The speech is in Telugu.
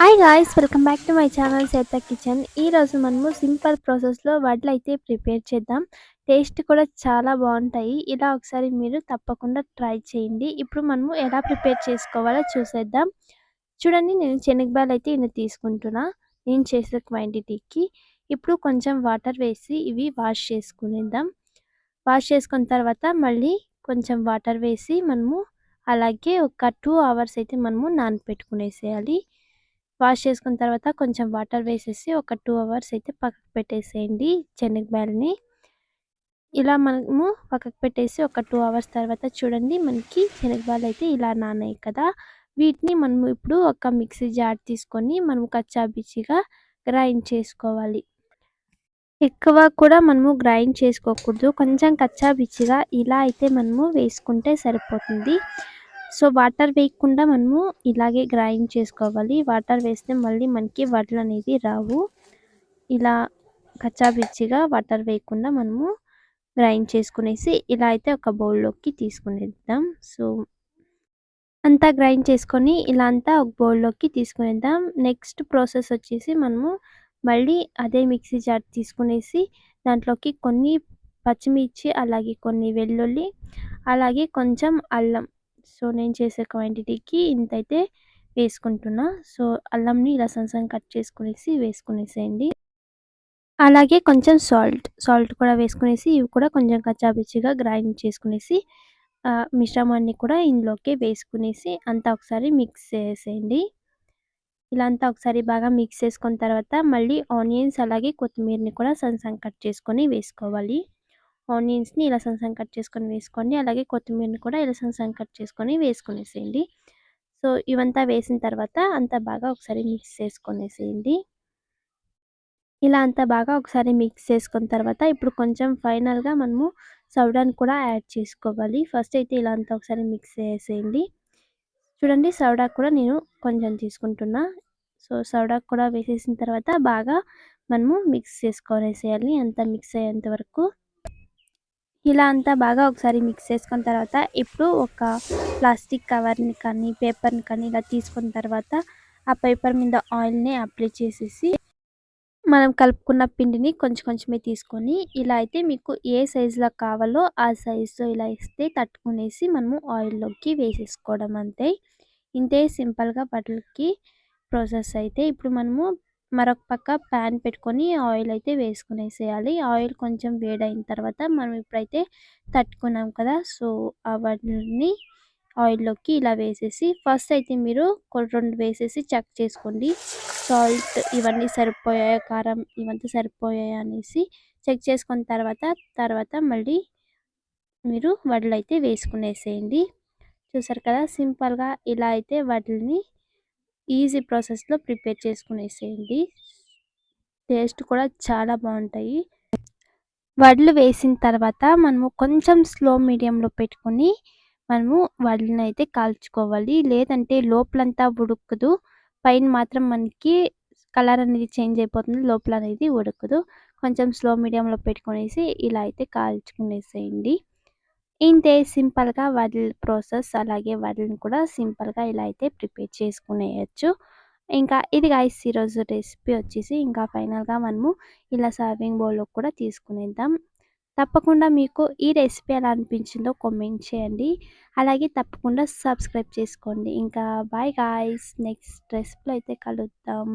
Hi guys welcome back to my channel Setha kitchen ఈరోజు మనము సింపుల్ ప్రాసెస్లో వడ్లు అయితే ప్రిపేర్ చేద్దాం. టేస్ట్ కూడా చాలా బాగుంటాయి. ఇలా ఒకసారి మీరు తప్పకుండా ట్రై చేయండి. ఇప్పుడు మనము ఎలా ప్రిపేర్ చేసుకోవాలో చూసేద్దాం. చూడండి నేను శనగబాలు అయితే ఇన్ని తీసుకుంటున్నా. నేను చేసే క్వాంటిటీకి ఇప్పుడు కొంచెం వాటర్ వేసి ఇవి వాష్ చేసుకునేద్దాం. వాష్ చేసుకున్న తర్వాత మళ్ళీ కొంచెం వాటర్ వేసి మనము అలాగే ఒక టూ అవర్స్ అయితే మనము నానపెట్టుకునేసేయాలి. వాష్ చేసుకున్న తర్వాత కొంచెం వాటర్ వేసేసి ఒక టూ అవర్స్ అయితే పక్కకు పెట్టేసేయండి శనగబాయలని ఇలా మనము పక్కకు పెట్టేసి ఒక టూ అవర్స్ తర్వాత చూడండి మనకి శనగబాయలు అయితే ఇలా నానాయి కదా. వీటిని మనము ఇప్పుడు ఒక మిక్సీ జార్ తీసుకొని మనము కచ్చా బిచ్చిగా గ్రైండ్ చేసుకోవాలి. ఎక్కువ కూడా మనము గ్రైండ్ చేసుకోకూడదు. కొంచెం కచ్చా బిచ్చిగా ఇలా అయితే మనము వేసుకుంటే సరిపోతుంది. సో వాటర్ వేయకుండా మనము ఇలాగే గ్రైండ్ చేసుకోవాలి. వాటర్ వేస్తే మళ్ళీ మనకి వడ్లు అనేది రావు. ఇలా కచ్చాపిచ్చిగా వాటర్ వేయకుండా మనము గ్రైండ్ చేసుకునేసి ఇలా అయితే ఒక బౌల్లోకి తీసుకునేద్దాం. సో అంతా గ్రైండ్ చేసుకొని ఇలా అంతా ఒక బౌల్లోకి తీసుకునేద్దాం. నెక్స్ట్ ప్రాసెస్ వచ్చేసి మనము మళ్ళీ అదే మిక్సీ జార్ తీసుకునేసి దాంట్లోకి కొన్ని పచ్చిమిర్చి అలాగే కొన్ని వెల్లుల్లి అలాగే కొంచెం అల్లం సో నేను చేసే క్వాంటిటీకి ఇంత అయితే వేసుకుంటున్నా. సో అల్లంని ఇలా సన్సన్ కట్ చేసుకునేసి వేసుకునేసేయండి. అలాగే కొంచెం సాల్ట్ సాల్ట్ కూడా వేసుకునేసి ఇవి కూడా కొంచెం కచ్చాపిచ్చిగా గ్రైండ్ చేసుకునేసి మిశ్రమాన్ని కూడా ఇందులోకి వేసుకునేసి అంతా ఒకసారి మిక్స్ చేసేయండి. ఇలా అంతా ఒకసారి బాగా మిక్స్ చేసుకున్న తర్వాత మళ్ళీ ఆనియన్స్ అలాగే కొత్తిమీరని కూడా సన్సన్ కట్ చేసుకొని వేసుకోవాలి. ఆనియన్స్ని ఇలా సన్సన్ కట్ చేసుకొని వేసుకోండి. అలాగే కొత్తిమీరని కూడా ఇలా సన్సన్ కట్ చేసుకొని వేసుకునేసేయండి. సో ఇవంతా వేసిన తర్వాత అంతా బాగా ఒకసారి మిక్స్ చేసుకునేసేయండి. ఇలా అంతా బాగా ఒకసారి మిక్స్ చేసుకున్న తర్వాత ఇప్పుడు కొంచెం ఫైనల్గా మనము సౌడాని కూడా యాడ్ చేసుకోవాలి. ఫస్ట్ అయితే ఇలా అంతా ఒకసారి మిక్స్ చేసేయండి. చూడండి సౌడా కూడా నేను కొంచెం తీసుకుంటున్నా. సో సౌడా కూడా వేసేసిన తర్వాత బాగా మనము మిక్స్ చేసుకొనేసేయాలి. అంతా మిక్స్ అయ్యేంత వరకు ఇలా అంతా బాగా ఒకసారి మిక్స్ చేసుకున్న తర్వాత ఇప్పుడు ఒక ప్లాస్టిక్ కవర్ని కానీ పేపర్ని కానీ ఇలా తీసుకున్న తర్వాత ఆ పేపర్ మీద ఆయిల్ని అప్లై చేసేసి మనం కలుపుకున్న పిండిని కొంచెం కొంచెమే తీసుకొని ఇలా అయితే మీకు ఏ సైజులో కావాలో ఆ సైజులో ఇలా ఇస్తే తట్టుకునేసి మనము ఆయిల్లోకి వేసేసుకోవడం అంతే. ఇంతే సింపుల్గా బట్టలకి ప్రాసెస్ అయితే ఇప్పుడు మనము మరొక పక్క ప్యాన్ పెట్టుకొని ఆయిల్ అయితే వేసుకునేసేయాలి. ఆయిల్ కొంచెం వేడైన తర్వాత మనం ఇప్పుడైతే తట్టుకున్నాం కదా సో అవన్నీ ఆయిల్లోకి ఇలా వేసేసి ఫస్ట్ అయితే మీరు రెండు వేసేసి చెక్ చేసుకోండి. సాల్ట్ ఇవన్నీ సరిపోయాయా కారం ఇవంతా సరిపోయాయా అనేసి చెక్ చేసుకున్న తర్వాత తర్వాత మళ్ళీ మీరు వడలు అయితే వేసుకునేసేయండి. చూసారు కదా సింపుల్గా ఇలా అయితే వడ్లని ఈజీ ప్రాసెస్లో ప్రిపేర్ చేసుకునేసేయండి. టేస్ట్ కూడా చాలా బాగుంటాయి. వడ్లు వేసిన తర్వాత మనము కొంచెం స్లో మీడియంలో పెట్టుకొని మనము వడ్లను అయితే కాల్చుకోవాలి. లేదంటే లోపలంతా ఉడకదు. పైన మాత్రం మనకి కలర్ అనేది చేంజ్ అయిపోతుంది. లోపల అనేది ఉడకదు. కొంచెం స్లో మీడియంలో పెట్టుకునేసి ఇలా అయితే కాల్చుకునేసేయండి. ఇంతే సింపుల్గా వడల ప్రాసెస్ అలాగే వడలను కూడా సింపుల్గా ఇలా అయితే ప్రిపేర్ చేసుకునేయచ్చు ఇంకా ఇది గాయస్ ఈరోజు రెసిపీ వచ్చేసి ఇంకా ఫైనల్గా మనము ఇలా సర్వింగ్ బౌల్లో కూడా తీసుకునేద్దాం తప్పకుండా మీకు ఈ రెసిపీ ఎలా అనిపించిందో కామెంట్ చేయండి అలాగే తప్పకుండా సబ్స్క్రైబ్ చేసుకోండి ఇంకా బాయ్ గాయస్ నెక్స్ట్ రెసిపీలో అయితే కలుద్దాం